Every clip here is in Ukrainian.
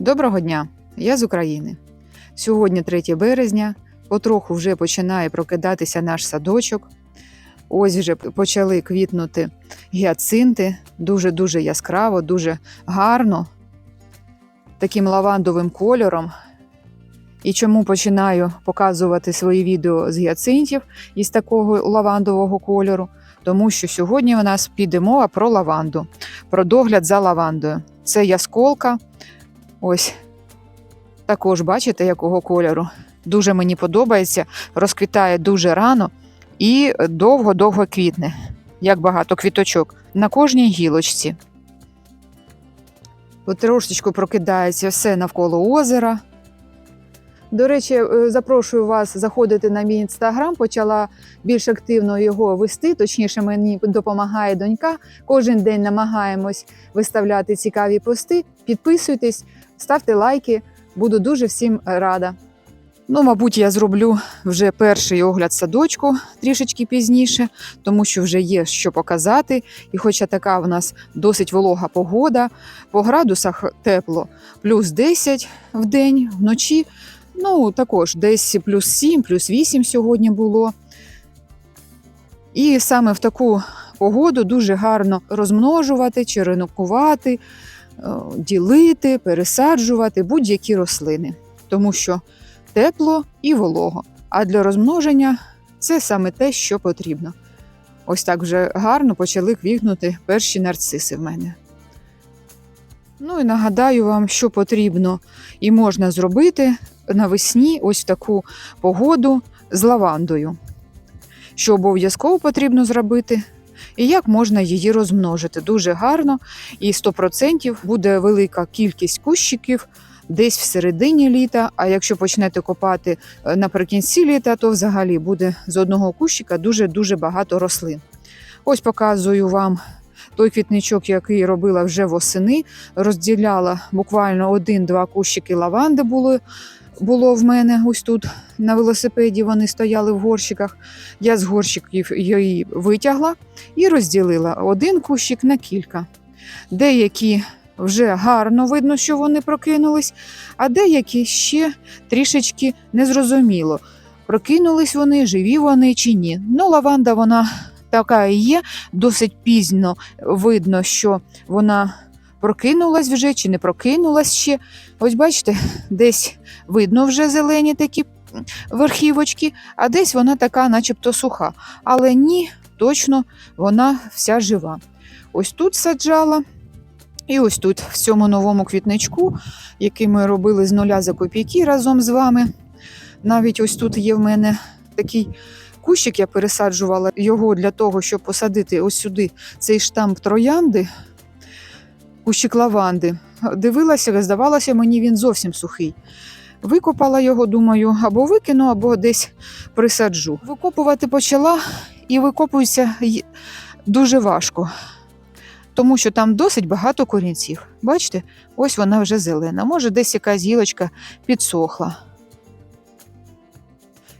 Доброго дня! Я з України. Сьогодні 3 березня. Потроху вже починає прокидатися наш садочок. Ось вже почали квітнути гіацинти. Дуже-дуже яскраво, дуже гарно, таким лавандовим кольором. І чому починаю показувати свої відео з гіацинтів із такого лавандового кольору? Тому що сьогодні у нас піде мова про лаванду, про догляд за лавандою. Це ясколка. Ось також бачите, якого кольору. Дуже мені подобається, розквітає дуже рано і довго-довго квітне, як багато квіточок на кожній гілочці. Трошечку прокидається все навколо озера. До речі, е, запрошую вас заходити на мій інстаграм. Почала більш активно його вести. Точніше, мені допомагає донька. Кожен день намагаємось виставляти цікаві пости. Підписуйтесь, ставте лайки. Буду дуже всім рада. Ну, мабуть, я зроблю вже перший огляд садочку трішечки пізніше, тому що вже є що показати. І хоча така в нас досить волога погода, по градусах тепло плюс 10 в день, вночі. Ну, також десь плюс 7, плюс 8 сьогодні було. І саме в таку погоду дуже гарно розмножувати, черенкувати, е, ділити, пересаджувати будь-які рослини, тому що тепло і волого. А для розмноження це саме те, що потрібно. Ось так вже гарно почали квітнути перші нарциси в мене. Ну і нагадаю вам, що потрібно і можна зробити навесні ось в таку погоду з лавандою. Що обов'язково потрібно зробити, і як можна її розмножити. Дуже гарно, і 100% буде велика кількість кущиків десь в середині літа. А якщо почнете копати е, наприкінці літа, то взагалі буде з одного кущика дуже-дуже багато рослин. Ось показую вам той квітничок, який робила вже восени. Розділяла буквально один-два кущики лаванди були. Було в мене ось тут на велосипеді, вони стояли в горщиках. Я з горщиків її витягла і розділила один кущик на кілька. Деякі вже гарно видно, що вони прокинулись, а деякі ще трішечки незрозуміло, прокинулись вони, живі вони чи ні. Ну, лаванда вона така і є, досить пізно видно, що вона прокинулась вже чи не прокинулась ще. Ось бачите, десь видно вже зелені такі верхівочки, а десь вона така, начебто суха. Але ні, точно вона вся жива. Ось тут саджала. І ось тут, в цьому новому квітничку, який ми робили з нуля за копійки разом з вами. Навіть ось тут є в мене такий кущик, я пересаджувала його для того, щоб посадити ось сюди цей штамп троянди, кущик лаванди. Дивилася, здавалося, мені він зовсім сухий. Викопала його, думаю, або викину, або десь присаджу. Викопувати почала і викопується дуже важко тому що там досить багато корінців. Бачите, ось вона вже зелена. Може, десь якась гілочка підсохла.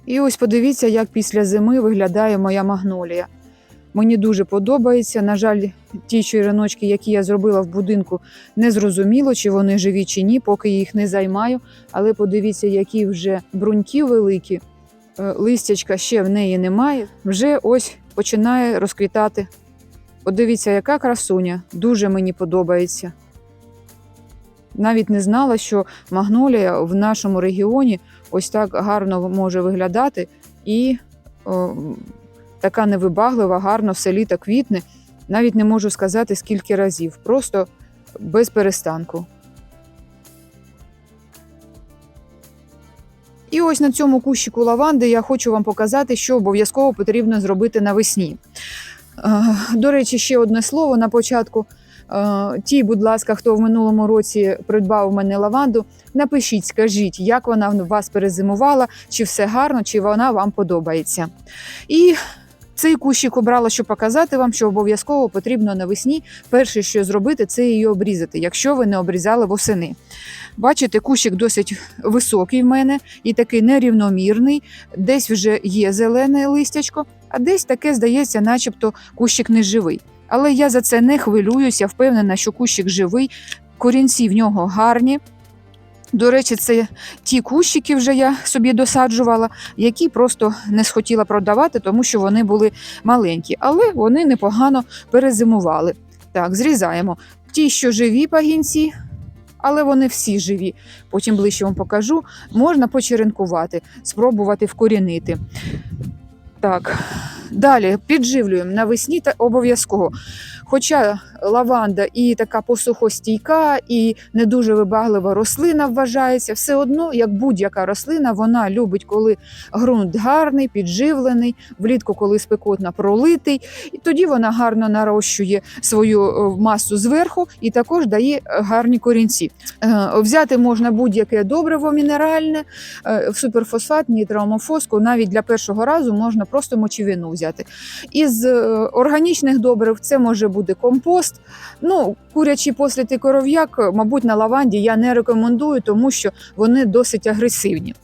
І ось подивіться, як після зими виглядає моя магнолія. Мені дуже подобається. На жаль, ті череночки, які я зробила в будинку, не зрозуміло, чи вони живі, чи ні, поки їх не займаю. Але подивіться, які вже бруньки великі, Е, листячка ще в неї немає. Вже ось починає розквітати Подивіться, яка красуня, дуже мені подобається. Навіть не знала, що магнолія в нашому регіоні ось так гарно може виглядати і о, така невибаглива, гарно все літо квітне. Навіть не можу сказати, скільки разів, просто без перестанку. І ось на цьому кущику лаванди я хочу вам показати, що обов'язково потрібно зробити навесні. Е, До речі, ще одне слово на початку. Е, Ті, будь ласка, хто в минулому році придбав у мене лаванду, напишіть, скажіть, як вона в вас перезимувала, чи все гарно, чи вона вам подобається. І цей кущик обрала, щоб показати вам, що обов'язково потрібно навесні перше, що зробити, це її обрізати, якщо ви не обрізали восени. Бачите, кущик досить високий в мене і такий нерівномірний, десь вже є зелене листячко, а десь таке здається, начебто кущик не живий. Але я за це не хвилююся, впевнена, що кущик живий, корінці в нього гарні. До речі, це ті кущики вже я собі досаджувала, які просто не схотіла продавати, тому що вони були маленькі, але вони непогано перезимували. Так, зрізаємо. Ті, що живі пагінці, але вони всі живі. Потім ближче вам покажу. Можна почеренкувати, спробувати вкорінити. Так, далі підживлюємо навесні та обов'язково. Хоча лаванда і така посухостійка, і не дуже вибаглива рослина вважається, все одно, як будь-яка рослина, вона любить, коли ґрунт гарний, підживлений, влітку, коли спекотна, пролитий, і тоді вона гарно нарощує свою е, масу зверху і також дає гарні корінці. Е, Взяти можна будь-яке добриво мінеральне, е, суперфосфат, нітроамофоску, навіть для першого разу можна просто мочевину взяти. Із е, органічних добрив це може бути компост. Ну, курячий послід коров'як, е, мабуть, на лаванді я не рекомендую, тому що вони досить агресивні.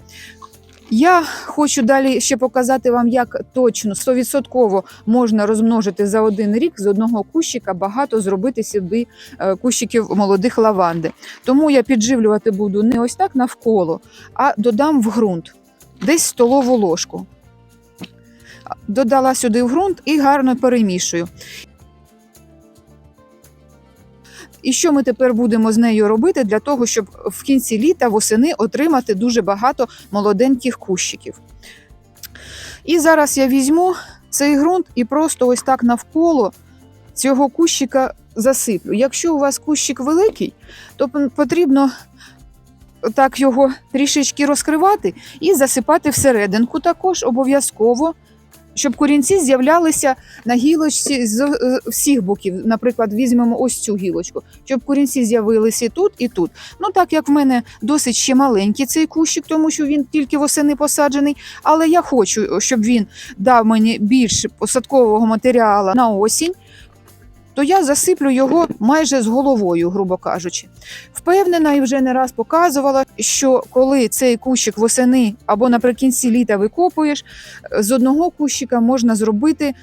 Я хочу далі ще показати вам, як точно 100% можна розмножити за один рік з одного кущика багато зробити собі е, кущиків молодих лаванди. Тому я підживлювати буду не ось так навколо, а додам в ґрунт, десь столову ложку. Додала сюди в ґрунт і гарно перемішую. І що ми тепер будемо з нею робити для того, щоб в кінці літа восени отримати дуже багато молоденьких кущиків. І зараз я візьму цей ґрунт і просто ось так навколо цього кущика засиплю. Якщо у вас кущик великий, то потрібно так його трішечки розкривати і засипати всерединку також обов'язково, щоб корінці з'являлися на гілочці з всіх боків. Наприклад, візьмемо ось цю гілочку, щоб корінці з'явилися і тут, і тут. Ну так як в мене досить ще маленький цей кущик, тому що він тільки восени посаджений. Але я хочу, щоб він дав мені більше посадкового матеріалу на осінь. То я засиплю його майже з головою, грубо кажучи. Впевнена і вже не раз показувала, що коли цей кущик восени або наприкінці літа викопуєш, з одного кущика можна зробити.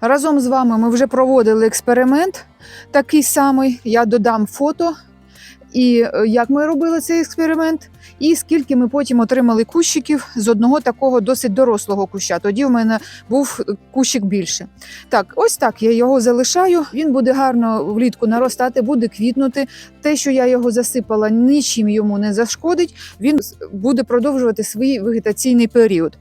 Разом з вами ми вже проводили експеримент такий самий. Я додам фото, і е, як ми робили цей експеримент, і скільки ми потім отримали кущиків з одного такого досить дорослого куща. Тоді в мене був кущик більше. Так, ось так я його залишаю. Він буде гарно влітку наростати, буде квітнути. Те, що я його засипала, нічим йому не зашкодить. Він буде продовжувати свій вегетаційний період.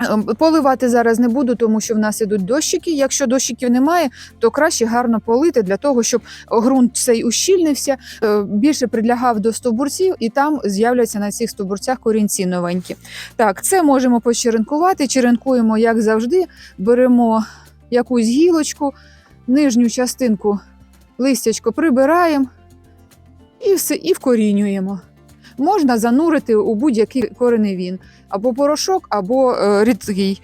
Ем, Поливати зараз не буду, тому що в нас ідуть дощики. Якщо дощиків немає, то краще гарно полити для того, щоб ґрунт цей ущільнився, е, більше прилягав до стовбурців, і там з'являться на цих стовбурцях корінці новенькі. Так, це можемо почеренкувати. Черенкуємо, як завжди, беремо якусь гілочку, нижню частинку листячко прибираємо і все, і вкорінюємо. Можна занурити у будь-який кореневін, або порошок, або е, рідкий.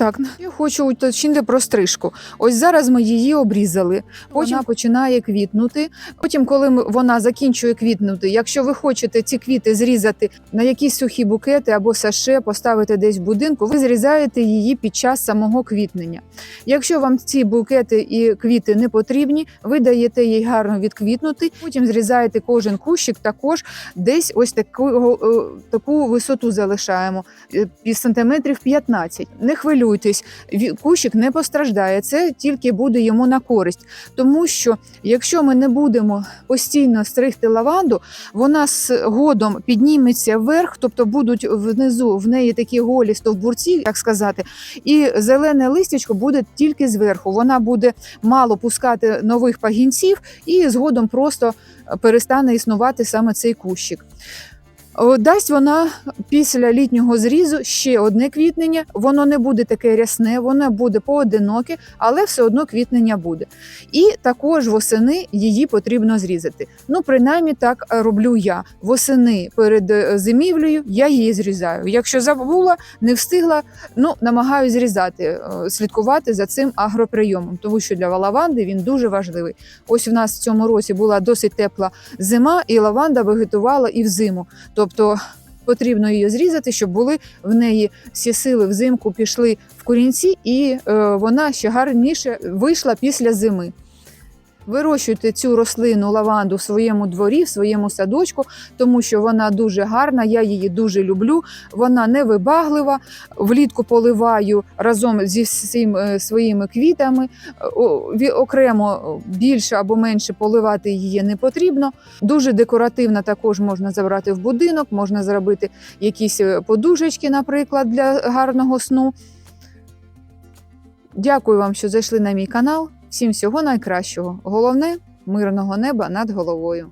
Так, я хочу уточнити про стрижку. Ось зараз ми її обрізали. Потім вона починає квітнути. Потім, коли вона закінчує квітнути, якщо ви хочете ці квіти зрізати на якісь сухі букети або саше, поставити десь в будинку, ви зрізаєте її під час самого квітнення. Якщо вам ці букети і квіти не потрібні, ви даєте їй гарно відквітнути. Потім зрізаєте кожен кущик також десь ось таку, е, таку висоту залишаємо е, сантиметрів 15. Не хвилюйтесь, ві- кущик не постраждає. Це тільки буде йому на користь. Тому що якщо ми не будемо постійно стригти лаванду, вона з годом підніметься вверх, тобто будуть внизу в неї такі голі стовбурці, так сказати, і зелене листячко буде тільки зверху. Вона буде мало пускати нових пагінців, і згодом просто перестане існувати саме цей кущик. О, Дасть вона після літнього зрізу ще одне квітнення. Воно не буде таке рясне, воно буде поодиноке, але все одно квітнення буде. І також восени її потрібно зрізати. Ну, принаймні так е, роблю я. Восени перед е, зимівлею я її зрізаю. Якщо забула, не встигла, ну намагаюся зрізати, е, слідкувати за цим агроприйомом, тому що для лаванди він дуже важливий. Ось у нас в цьому році була досить тепла зима, і лаванда вегетувала і взиму. Тобто потрібно її зрізати, щоб були в неї всі сили взимку пішли в корінці, і е, вона ще гарніше вийшла після зими. Вирощуйте цю рослину лаванду в своєму дворі, в своєму садочку, тому що вона дуже гарна, я її дуже люблю. Вона невибаглива. Влітку поливаю разом зі всім е, своїми квітами. Окремо більше або менше поливати її не потрібно. Дуже декоративна також можна забрати в будинок, можна зробити якісь е, подушечки, наприклад, для гарного сну. Дякую вам, що зайшли на мій канал. Всім всього найкращого. Головне мирного неба над головою.